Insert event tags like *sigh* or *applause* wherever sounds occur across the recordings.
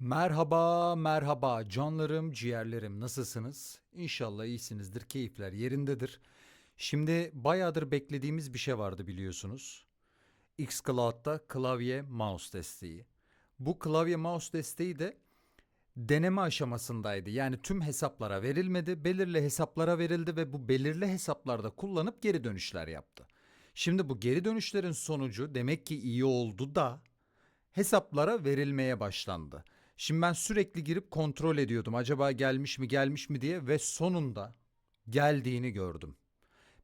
Merhaba, merhaba canlarım, ciğerlerim nasılsınız? İnşallah iyisinizdir, keyifler yerindedir. Şimdi bayağıdır beklediğimiz bir şey vardı biliyorsunuz. Xcloud'da klavye mouse desteği. Bu klavye mouse desteği de deneme aşamasındaydı. Yani tüm hesaplara verilmedi, belirli hesaplara verildi ve bu belirli hesaplarda kullanıp geri dönüşler yaptı. Şimdi bu geri dönüşlerin sonucu demek ki iyi oldu da hesaplara verilmeye başlandı. Şimdi ben sürekli girip kontrol ediyordum. Acaba gelmiş mi gelmiş mi diye ve sonunda geldiğini gördüm.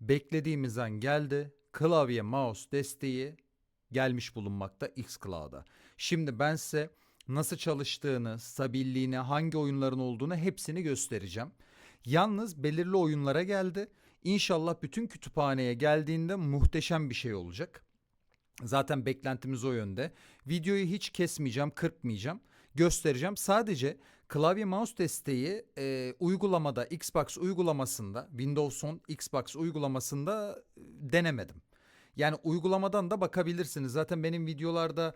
Beklediğimiz an geldi. Klavye mouse desteği gelmiş bulunmakta xCloud'a. Şimdi ben size nasıl çalıştığını, stabilliğini, hangi oyunların olduğunu hepsini göstereceğim. Yalnız belirli oyunlara geldi. İnşallah bütün kütüphaneye geldiğinde muhteşem bir şey olacak. Zaten beklentimiz o yönde. Videoyu hiç kesmeyeceğim, kırpmayacağım. Göstereceğim. Sadece klavye mouse desteği e, uygulamada, Xbox uygulamasında, Windows 10 Xbox uygulamasında e, denemedim. Yani uygulamadan da bakabilirsiniz. Zaten benim videolarda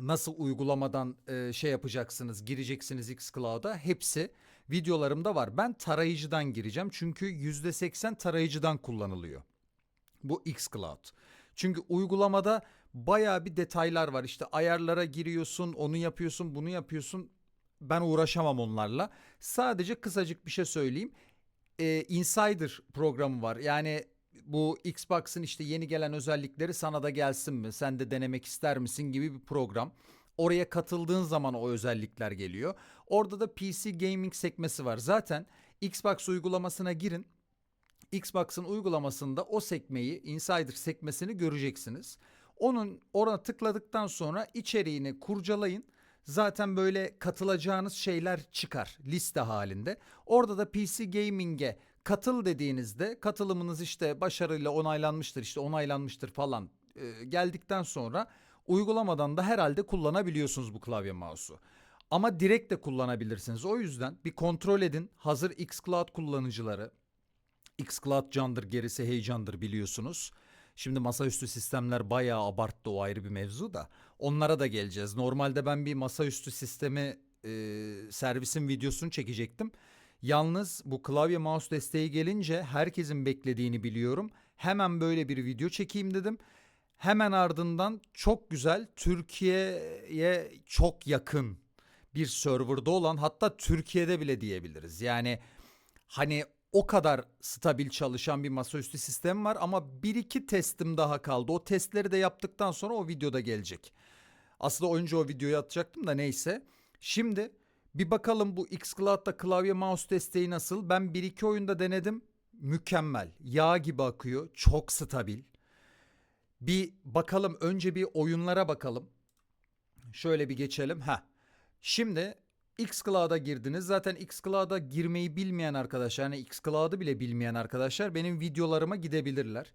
nasıl uygulamadan e, şey yapacaksınız, gireceksiniz xCloud'a hepsi videolarımda var. Ben tarayıcıdan gireceğim çünkü %80 tarayıcıdan kullanılıyor. Bu xCloud. Çünkü uygulamada bayağı bir detaylar var. İşte ayarlara giriyorsun, onu yapıyorsun, bunu yapıyorsun. Ben uğraşamam onlarla. Sadece kısacık bir şey söyleyeyim. Ee, Insider programı var. Yani bu Xbox'ın işte yeni gelen özellikleri sana da gelsin mi? Sen de denemek ister misin gibi bir program. Oraya katıldığın zaman o özellikler geliyor. Orada da PC gaming sekmesi var. Zaten Xbox uygulamasına girin. Xbox'ın uygulamasında o sekmeyi, Insider sekmesini göreceksiniz. Onun ona tıkladıktan sonra içeriğini kurcalayın. Zaten böyle katılacağınız şeyler çıkar liste halinde. Orada da PC Gaming'e katıl dediğinizde katılımınız işte başarıyla onaylanmıştır, işte onaylanmıştır falan e, geldikten sonra uygulamadan da herhalde kullanabiliyorsunuz bu klavye mouse'u. Ama direkt de kullanabilirsiniz. O yüzden bir kontrol edin. Hazır xCloud kullanıcıları xCloud candır gerisi heyecandır biliyorsunuz. Şimdi masaüstü sistemler bayağı abarttı o ayrı bir mevzu da. Onlara da geleceğiz. Normalde ben bir masaüstü sistemi e, servisin videosunu çekecektim. Yalnız bu klavye mouse desteği gelince herkesin beklediğini biliyorum. Hemen böyle bir video çekeyim dedim. Hemen ardından çok güzel Türkiye'ye çok yakın bir serverda olan hatta Türkiye'de bile diyebiliriz. Yani hani o kadar stabil çalışan bir masaüstü sistem var ama bir iki testim daha kaldı. O testleri de yaptıktan sonra o videoda gelecek. Aslında önce o videoyu atacaktım da neyse. Şimdi bir bakalım bu xCloud'da klavye mouse desteği nasıl? Ben bir iki oyunda denedim. Mükemmel. Yağ gibi akıyor. Çok stabil. Bir bakalım önce bir oyunlara bakalım. Şöyle bir geçelim. Ha. Şimdi xCloud'a girdiniz. Zaten xCloud'a girmeyi bilmeyen arkadaşlar, yani xCloud'u bile bilmeyen arkadaşlar benim videolarıma gidebilirler.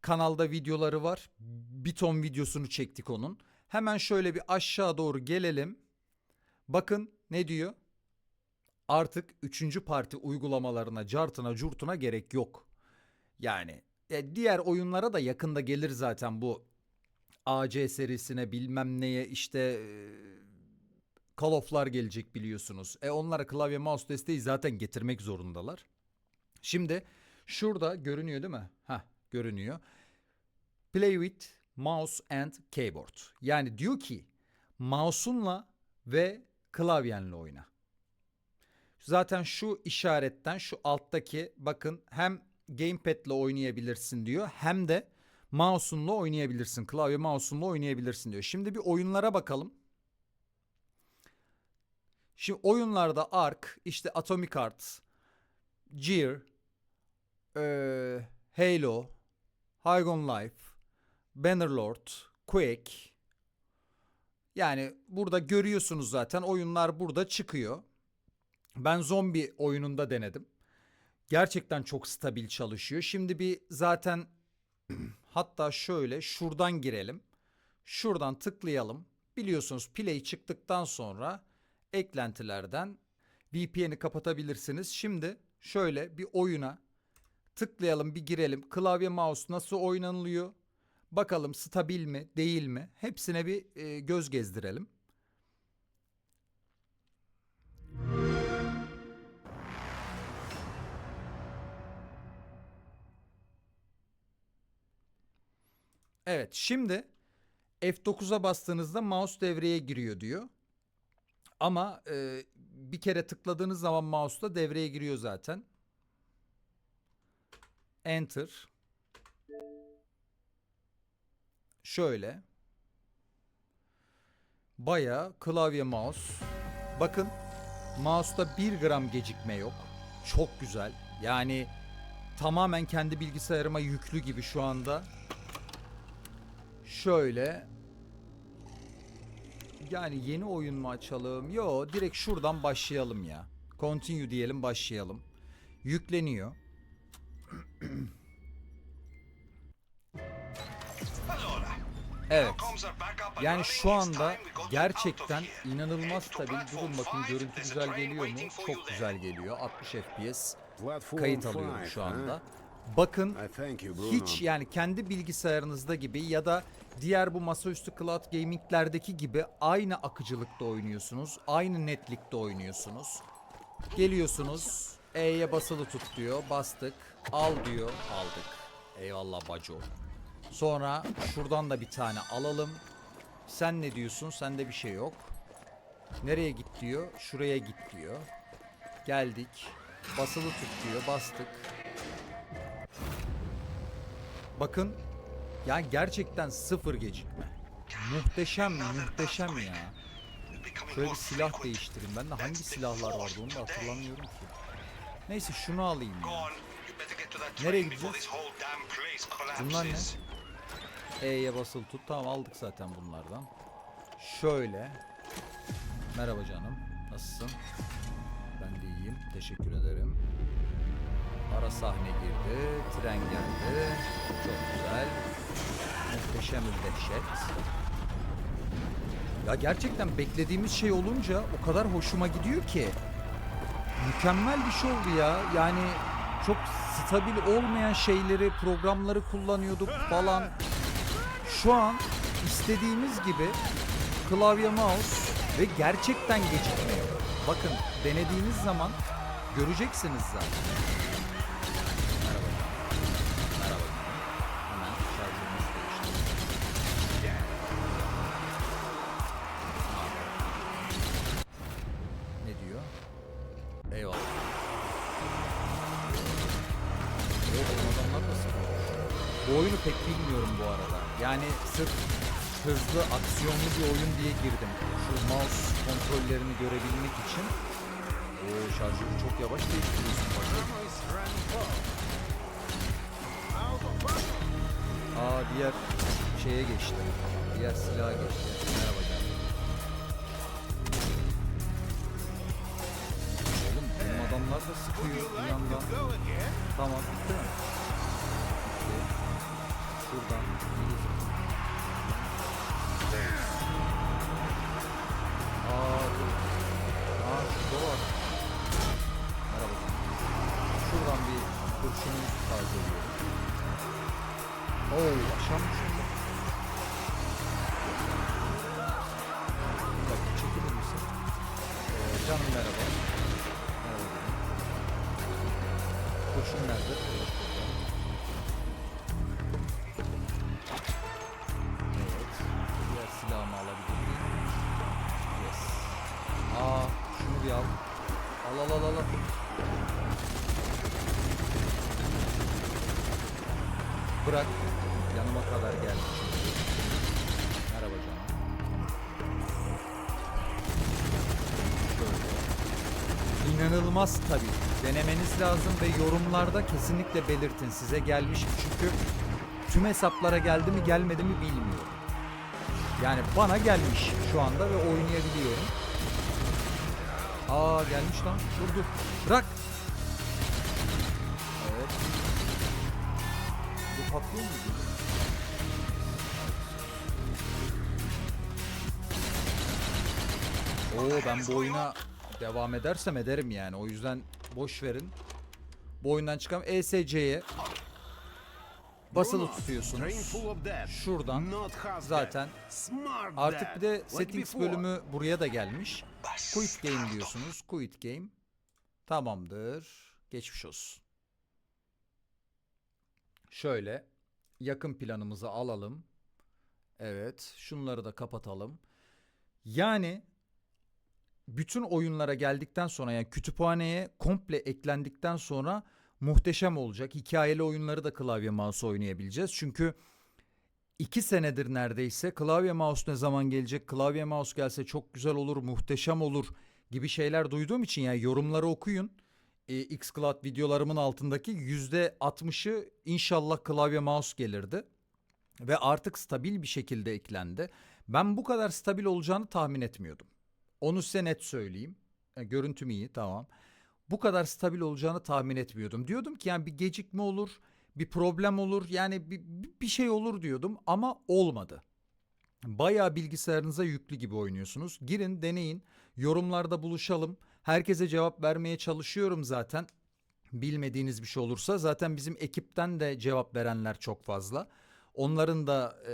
Kanalda videoları var. Bir ton videosunu çektik onun. Hemen şöyle bir aşağı doğru gelelim. Bakın ne diyor? Artık üçüncü parti uygulamalarına, cartına, curtuna gerek yok. Yani e, diğer oyunlara da yakında gelir zaten bu AC serisine bilmem neye işte e, Call of'lar gelecek biliyorsunuz. E onlara klavye mouse desteği zaten getirmek zorundalar. Şimdi şurada görünüyor değil mi? Ha görünüyor. Play with mouse and keyboard. Yani diyor ki mouse'unla ve klavyenle oyna. Zaten şu işaretten şu alttaki bakın hem gamepad'le oynayabilirsin diyor hem de mouse'unla oynayabilirsin. Klavye mouse'unla oynayabilirsin diyor. Şimdi bir oyunlara bakalım. Şimdi oyunlarda Ark, işte Atomic Heart, Gear, eee, Halo, High Life, Bannerlord, Quake. Yani burada görüyorsunuz zaten oyunlar burada çıkıyor. Ben zombi oyununda denedim. Gerçekten çok stabil çalışıyor. Şimdi bir zaten *clears throat* hatta şöyle şuradan girelim. Şuradan tıklayalım. Biliyorsunuz play çıktıktan sonra eklentilerden VPN'i kapatabilirsiniz. Şimdi şöyle bir oyuna tıklayalım bir girelim. Klavye mouse nasıl oynanılıyor? Bakalım stabil mi değil mi? Hepsine bir e, göz gezdirelim. Evet şimdi F9'a bastığınızda mouse devreye giriyor diyor. Ama e, bir kere tıkladığınız zaman mouse da devreye giriyor zaten. Enter. Şöyle. Baya klavye mouse. Bakın mouse'da 1 gram gecikme yok. Çok güzel. Yani tamamen kendi bilgisayarıma yüklü gibi şu anda. Şöyle. Yani yeni oyun mu açalım? Yo direkt şuradan başlayalım ya. Continue diyelim başlayalım. Yükleniyor. Evet. Yani şu anda gerçekten inanılmız stabil. Durun bakın görüntü güzel geliyor mu? Çok güzel geliyor. 60 FPS kayıt alıyorum şu anda. Bakın hiç yani kendi bilgisayarınızda gibi ya da diğer bu masaüstü cloud gaming'lerdeki gibi aynı akıcılıkta oynuyorsunuz. Aynı netlikte oynuyorsunuz. Geliyorsunuz. E'ye basılı tut diyor. Bastık. Al diyor. Aldık. Eyvallah baco. Sonra şuradan da bir tane alalım. Sen ne diyorsun? Sende bir şey yok. Nereye git diyor. Şuraya git diyor. Geldik. Basılı tut diyor. Bastık. Bakın. Yani gerçekten sıfır gecikme. Muhteşem, muhteşem ya. Şöyle bir silah değiştireyim. Ben de hangi silahlar vardı onu da hatırlamıyorum ki. Neyse şunu alayım ya. Nereye gideceğiz? Bunlar ne? E'ye basılı tut. Tamam aldık zaten bunlardan. Şöyle. Merhaba canım. Nasılsın? Ben de iyiyim. Teşekkür ederim. Ara sahne girdi. Tren geldi. Çok güzel. Muhteşem bir dehşet. Ya gerçekten beklediğimiz şey olunca o kadar hoşuma gidiyor ki. Mükemmel bir şey oldu ya. Yani çok stabil olmayan şeyleri, programları kullanıyorduk falan. Şu an istediğimiz gibi klavye mouse ve gerçekten gecikmiyor. Bakın denediğiniz zaman göreceksiniz zaten. Oğlum adamlar da sıkıyor. Bu oyunu pek bilmiyorum bu arada. Yani sırf hızlı, aksiyonlu bir oyun diye girdim. Şu mouse kontrollerini görebilmek için. Oo şarjını çok yavaş değiştiriyorsun bak. Aa diğer şeye geçti. Diğer silaha geçti. Merhaba adamlar da sıkıyor bir yandan. Tamam bitti mi? Bitti. Şuradan. Aa dur. Aa şurada var. Merhaba. Şuradan bir kurşunu tazeliyorum. Oo yaşanmış İnanılmaz tabii. Denemeniz lazım ve yorumlarda kesinlikle belirtin. Size gelmiş mi? Çünkü tüm hesaplara geldi mi gelmedi mi bilmiyorum. Yani bana gelmiş şu anda ve oynayabiliyorum. Aa gelmiş lan. Dur dur. Bırak. Evet. Bu patlıyor muydu? Oo ben bu oyuna devam edersem ederim yani. O yüzden boş verin. Bu oyundan çıkan ESC'ye basılı tutuyorsunuz. Şuradan zaten artık bir de settings bölümü buraya da gelmiş. Quit game diyorsunuz. Quit game. Tamamdır. Geçmiş olsun. Şöyle yakın planımızı alalım. Evet, şunları da kapatalım. Yani bütün oyunlara geldikten sonra yani kütüphaneye komple eklendikten sonra muhteşem olacak. Hikayeli oyunları da klavye mouse oynayabileceğiz. Çünkü iki senedir neredeyse klavye mouse ne zaman gelecek, klavye mouse gelse çok güzel olur, muhteşem olur gibi şeyler duyduğum için yani yorumları okuyun. E, Xcloud videolarımın altındaki yüzde 60'ı inşallah klavye mouse gelirdi. Ve artık stabil bir şekilde eklendi. Ben bu kadar stabil olacağını tahmin etmiyordum. Onu size net söyleyeyim. E, görüntüm iyi tamam. Bu kadar stabil olacağını tahmin etmiyordum. Diyordum ki yani bir gecikme olur, bir problem olur, yani bir, bir şey olur diyordum ama olmadı. Bayağı bilgisayarınıza yüklü gibi oynuyorsunuz. Girin, deneyin, yorumlarda buluşalım. Herkese cevap vermeye çalışıyorum zaten. Bilmediğiniz bir şey olursa zaten bizim ekipten de cevap verenler çok fazla. Onların da e,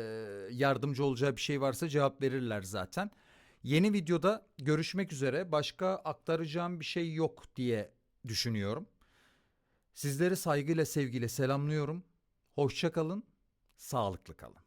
yardımcı olacağı bir şey varsa cevap verirler zaten. Yeni videoda görüşmek üzere. Başka aktaracağım bir şey yok diye düşünüyorum. Sizleri saygıyla sevgiyle selamlıyorum. Hoşça kalın, sağlıklı kalın.